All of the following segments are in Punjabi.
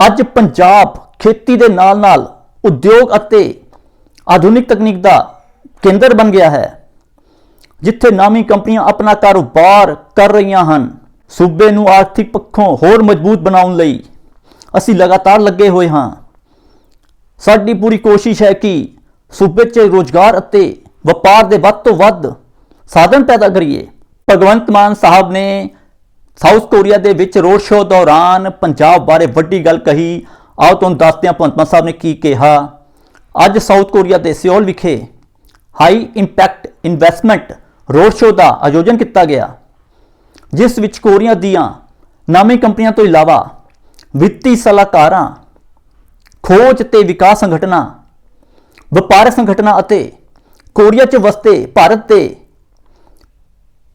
ਅੱਜ ਪੰਜਾਬ ਖੇਤੀ ਦੇ ਨਾਲ-ਨਾਲ ਉਦਯੋਗ ਅਤੇ ਆਧੁਨਿਕ ਤਕਨੀਕ ਦਾ ਕੇਂਦਰ ਬਣ ਗਿਆ ਹੈ, ਜਿੱਥੇ ਨਾਮੀ ਕੰਪਨੀਆਂ ਆਪਣਾ ਕਾਰੋਬਾਰ ਕਰ ਰਹੀਆਂ ਹਨ। ਸੂਬੇ ਨੂੰ ਆਰਥਿਕ ਪੱਖੋਂ ਹੋਰ ਮਜ਼ਬੂਤ ਬਣਾਉਣ ਲਈ ਅਸੀਂ ਲਗਾਤਾਰ ਲੱਗੇ ਹੋਏ ਹਾਂ। ਸਾਡੀ ਪੂਰੀ ਕੋਸ਼ਿਸ਼ ਹੈ ਕਿ ਸੂਬੇ 'ਚ ਰੋਜ਼ਗਾਰ ਅਤੇ ਵਪਾਰ ਦੇ ਵੱਧ ਤੋਂ ਵੱਧ ਸਾਧਨ ਪੈਦਾ ਕਰੀਏ। ਭਗਵੰਤ ਮਾਨ ਸਾਹਿਬ ਨੇ ਸਾਊਥ ਕੋਰੀਆ ਦੇ ਵਿੱਚ ਰੋਡ ਸ਼ੋਅ ਦੌਰਾਨ ਪੰਜਾਬ ਬਾਰੇ ਵੱਡੀ ਗੱਲ ਕਹੀ। ਆਓ ਤੁਹਾਨੂੰ ਦੱਸਦੇ ਹਾਂ ਭਗਵੰਤ ਮਾਨ ਸਾਹਿਬ ਨੇ ਕੀ ਕਿਹਾ। ਅੱਜ ਸਾਊਥ ਕੋਰੀਆ ਦੇ ਸਿਓਲ ਵਿਖੇ high impact investment road show ਦਾ ਆਯੋਜਨ ਕੀਤਾ ਗਿਆ, ਜਿਸ ਵਿੱਚ ਕੋਰੀਆ ਦੀਆਂ ਨਾਮੀ ਕੰਪਨੀਆਂ ਤੋਂ ਇਲਾਵਾ ਵਿੱਤੀ ਸਲਾਹਕਾਰਾਂ, ਖੋਜ ਤੇ ਵਿਕਾਸ ਸੰਗਠਨਾਂ, ਵਪਾਰਕ ਸੰਗਠਨਾਂ ਅਤੇ ਕੋਰੀਆ 'ਚ ਵਸਤੇ ਭਾਰਤ ਦੇ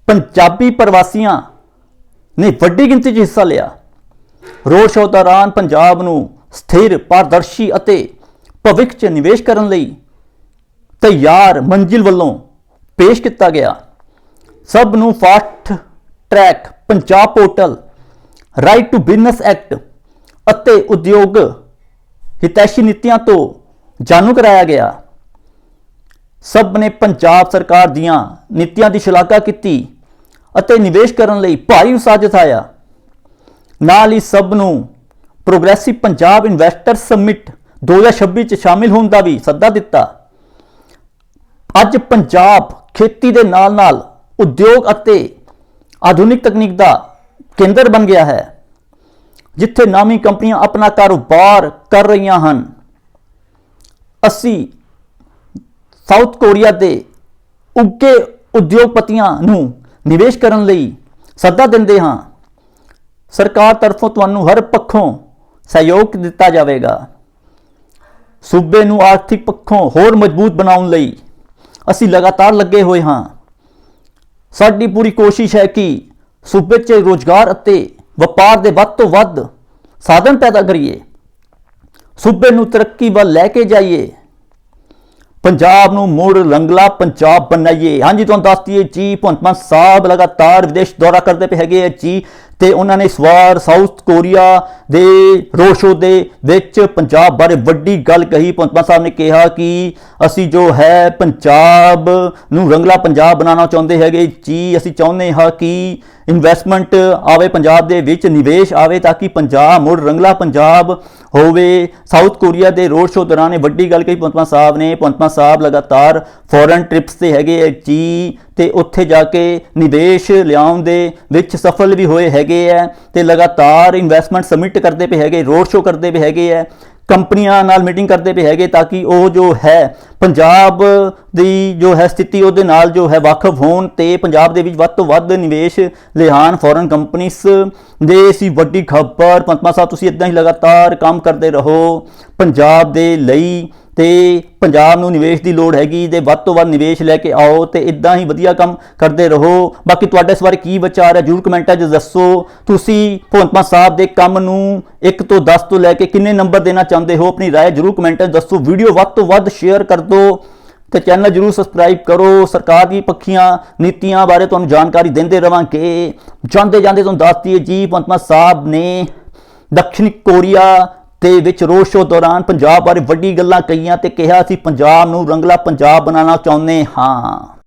ਪੰਜਾਬੀ ਪ੍ਰਵਾਸੀਆਂ ਨੇ ਵੱਡੀ ਗਿਣਤੀ 'ਚ ਹਿੱਸਾ ਲਿਆ। ਰੋਡ ਸ਼ੋਅ ਦੌਰਾਨ ਪੰਜਾਬ ਨੂੰ ਸਥਿਰ, ਪਾਰਦਰਸ਼ੀ ਅਤੇ ਭਵਿੱਖ 'ਚ ਨਿਵੇਸ਼ ਕਰਨ ਲਈ ਤਿਆਰ ਮੰਜ਼ਿਲ ਵੱਲੋਂ ਪੇਸ਼ ਕੀਤਾ ਗਿਆ। ਸਭ ਨੂੰ fast track, Punjab portal right to business act ਅਤੇ ਉਦਯੋਗ ਹਿਤੈਸ਼ੀ ਨੀਤੀਆਂ ਤੋਂ ਜਾਣੂ ਕਰਾਇਆ ਗਿਆ। ਸਭ ਨੇ ਪੰਜਾਬ ਸਰਕਾਰ ਦੀਆਂ ਨੀਤੀਆਂ ਦੀ ਸ਼ਲਾਘਾ ਕੀਤੀ। ਅਤੇ ਨਿਵੇਸ਼ ਕਰਨ ਲਈ ਭਾਰੀ ਉਤਸ਼ਾਹ ਜਤਾਇਆ। ਨਾਲ ਹੀ ਸਭ ਨੂੰ ਪ੍ਰੋਗਰੈਸਿਵ ਪੰਜਾਬ ਇਨਵੈਸਟਰ ਸਮਿਟ 2026 ਚ ਸ਼ਾਮਿਲ ਹੋਣ ਦਾ ਵੀ ਸੱਦਾ ਦਿੱਤਾ। ਅੱਜ ਪੰਜਾਬ ਖੇਤੀ ਦੇ ਨਾਲ-ਨਾਲ ਉਦਯੋਗ ਅਤੇ ਆਧੁਨਿਕ ਤਕਨੀਕ ਦਾ ਕੇਂਦਰ ਬਣ ਗਿਆ ਹੈ, ਜਿੱਥੇ ਨਾਮੀ ਕੰਪਨੀਆਂ ਆਪਣਾ ਕਾਰੋਬਾਰ ਕਰ ਰਹੀਆਂ ਹਨ। ਅਸੀਂ ਸਾਊਥ ਕੋਰੀਆ ਦੇ ਉੱਗੇ ਉਦਯੋਗਪਤੀਆਂ ਨੂੰ ਨਿਵੇਸ਼ ਕਰਨ ਲਈ ਸੱਦਾ ਦਿੰਦੇ ਹਾਂ। ਸਰਕਾਰ ਤਰਫੋਂ ਤੁਹਾਨੂੰ ਹਰ ਪੱਖੋਂ ਸਹਿਯੋਗ ਦਿੱਤਾ ਜਾਵੇਗਾ। ਸੂਬੇ ਨੂੰ ਆਰਥਿਕ ਪੱਖੋਂ ਹੋਰ ਮਜ਼ਬੂਤ ਬਣਾਉਣ ਲਈ ਅਸੀਂ ਲਗਾਤਾਰ ਲੱਗੇ ਹੋਏ ਹਾਂ। ਸਾਡੀ ਪੂਰੀ ਕੋਸ਼ਿਸ਼ ਹੈ ਕਿ ਸੂਬੇ 'ਚ ਰੋਜ਼ਗਾਰ ਅਤੇ ਵਪਾਰ ਦੇ ਵੱਧ ਤੋਂ ਵੱਧ ਸਾਧਨ ਪੈਦਾ ਕਰੀਏ। ਸੂਬੇ ਨੂੰ ਤਰੱਕੀ ਵੱਲ ਲੈ ਕੇ ਜਾਈਏ। ਪੰਜਾਬ ਨੂੰ ਮੁੜ ਰੰਗਲਾ ਪੰਜਾਬ ਬਣਾਈਏ। ਹਾਂਜੀ, ਤੁਹਾਨੂੰ ਦੱਸ ਦਈਏ, ਜੀ ਭਗਵੰਤ ਮਾਨ ਸਾਹਿਬ ਲਗਾਤਾਰ ਵਿਦੇਸ਼ ਦੌਰਾ ਕਰਦੇ ਪਏ ਹੈਗੇ ਆ। ਜੀ ਤੇ ਉਹਨਾਂ ਨੇ ਇਸ ਵਾਰ ਸਾਊਥ ਕੋਰੀਆ ਦੇ ਰੋਡ ਸ਼ੋਅ ਦੇ ਵਿੱਚ ਪੰਜਾਬ ਬਾਰੇ ਵੱਡੀ ਗੱਲ ਕਹੀ। ਭਗਵੰਤ ਸਾਹਿਬ ਨੇ ਕਿਹਾ ਕਿ ਅਸੀਂ ਜੋ ਹੈ ਪੰਜਾਬ ਨੂੰ ਰੰਗਲਾ ਪੰਜਾਬ ਬਣਾਉਣਾ ਚਾਹੁੰਦੇ ਹੈਗੇ ਜੀ, ਅਸੀਂ ਚਾਹੁੰਦੇ ਹਾਂ ਕਿ ਇਨਵੈਸਟਮੈਂਟ ਆਵੇ, ਪੰਜਾਬ ਦੇ ਵਿੱਚ ਨਿਵੇਸ਼ ਆਵੇ ਤਾਂ ਕਿ ਪੰਜਾਬ ਮੁੜ ਰੰਗਲਾ ਪੰਜਾਬ ਹੋਵੇ। ਸਾਊਥ ਕੋਰੀਆ ਦੇ ਰੋਡ ਸ਼ੋਅ ਦੌਰਾਨ ਇਹ ਵੱਡੀ ਗੱਲ ਕਹੀ। ਭਗਵੰਤ ਸਾਹਿਬ ਨੇ, ਭਗਵੰਤ ਸਾਹਿਬ ਲਗਾਤਾਰ ਫੋਰਨ ਟ੍ਰਿਪਸ ਤੇ ਹੈਗੇ ਆ ਜੀ ਤੇ ਉੱਥੇ ਜਾ ਕੇ ਨਿਵੇਸ਼ ਲਿਆਉਣ ਦੇ ਵਿੱਚ ਸਫਲ ਵੀ ਹੋਏ ਹੈਗੇ ਆ ਤੇ ਲਗਾਤਾਰ ਇਨਵੈਸਟਮੈਂਟ ਸਬਮਿਟ ਕਰਦੇ ਪਏ ਹੈਗੇ ਰੋਡ ਸ਼ੋਅ ਕਰਦੇ ਪਏ ਹੈਗੇ ਆ ਕੰਪਨੀਆਂ ਨਾਲ ਮੀਟਿੰਗ ਕਰਦੇ ਪਏ ਹੈਗੇ ਤਾਂ ਕਿ ਉਹ ਜੋ ਹੈ, ਪੰਜਾਬ ਦੀ ਜੋ ਹੈ ਸਥਿਤੀ ਉਹਦੇ ਨਾਲ ਜੋ ਹੈ ਵਾਕਫ ਹੋਣ ਤੇ ਪੰਜਾਬ ਦੇ ਵਿੱਚ ਵੱਧ ਤੋਂ ਵੱਧ ਨਿਵੇਸ਼ ਲਿਆਉਣ ਫੋਰਨ ਕੰਪਨੀਆਂ ਦੇ ਸੀ ਵੱਡੀ ਖਬਰ ਪੰਤਮਾ ਸਾਹਿਬ ਤੁਸੀਂ ਇਦਾਂ ਹੀ ਲਗਾਤਾਰ ਕੰਮ ਕਰਦੇ ਰਹੋ, ਪੰਜਾਬ ਦੇ ਲਈ ਤੇ ਪੰਜਾਬ ਨੂੰ ਨਿਵੇਸ਼ ਦੀ ਲੋੜ ਹੈਗੀ ਤੇ ਵੱਧ ਤੋਂ ਵੱਧ ਨਿਵੇਸ਼ ਲੈ ਕੇ ਆਓ ਤੇ ਇਦਾਂ ਹੀ ਵਧੀਆ ਕੰਮ ਕਰਦੇ ਰਹੋ ਬਾਕੀ ਤੁਹਾਡੇ ਇਸ ਬਾਰੇ ਕੀ ਵਿਚਾਰ ਹੈ ਜਰੂਰ ਕਮੈਂਟਾਂ 'ਚ ਦੱਸੋ ਤੁਸੀਂ ਭਗਵੰਤ ਮਾਨ ਸਾਹਿਬ ਦੇ ਕੰਮ ਨੂੰ 1 ਤੋਂ 10 ਤੋਂ ਲੈ ਕੇ ਕਿੰਨੇ ਨੰਬਰ ਦੇਣਾ ਚਾਹੁੰਦੇ ਹੋ ਆਪਣੀ رائے ਜਰੂਰ ਕਮੈਂਟਾਂ 'ਚ ਦੱਸੋ ਵੀਡੀਓ ਵੱਧ ਤੋਂ ਵੱਧ ਸ਼ੇਅਰ ਕਰ ਦਿਓ ਤੇ ਚੈਨਲ ਜਰੂਰ ਸਬਸਕ੍ਰਾਈਬ ਕਰੋ ਸਰਕਾਰ ਦੀ ਪੱਖੀਆਂ ਨੀਤੀਆਂ ਬਾਰੇ ਤੁਹਾਨੂੰ ਜਾਣਕਾਰੀ ਦਿੰਦੇ ਰਵਾਂਗੇ ਜਾਂਦੇ ਜਾਂਦੇ ਤੁਹਾਨੂੰ ਦੱਸ ਦਈਏ ਜੀ ਭਗਵੰਤ ਮਾਨ ਸਾਹਿਬ ਨੇ ਦੱਖਣੀ ਕੋਰੀਆ ਦੇ ਵਿੱਚ ਰੋਡ ਸ਼ੋਅ ਦੌਰਾਨ ਪੰਜਾਬ ਬਾਰੇ ਵੱਡੀ ਗੱਲਾਂ ਕਹੀਆਂ ਤੇ ਕਿਹਾ ਸੀ ਪੰਜਾਬ ਨੂੰ ਰੰਗਲਾ ਪੰਜਾਬ ਬਣਾਉਣਾ ਚਾਹੁੰਦੇ ਹਾਂ।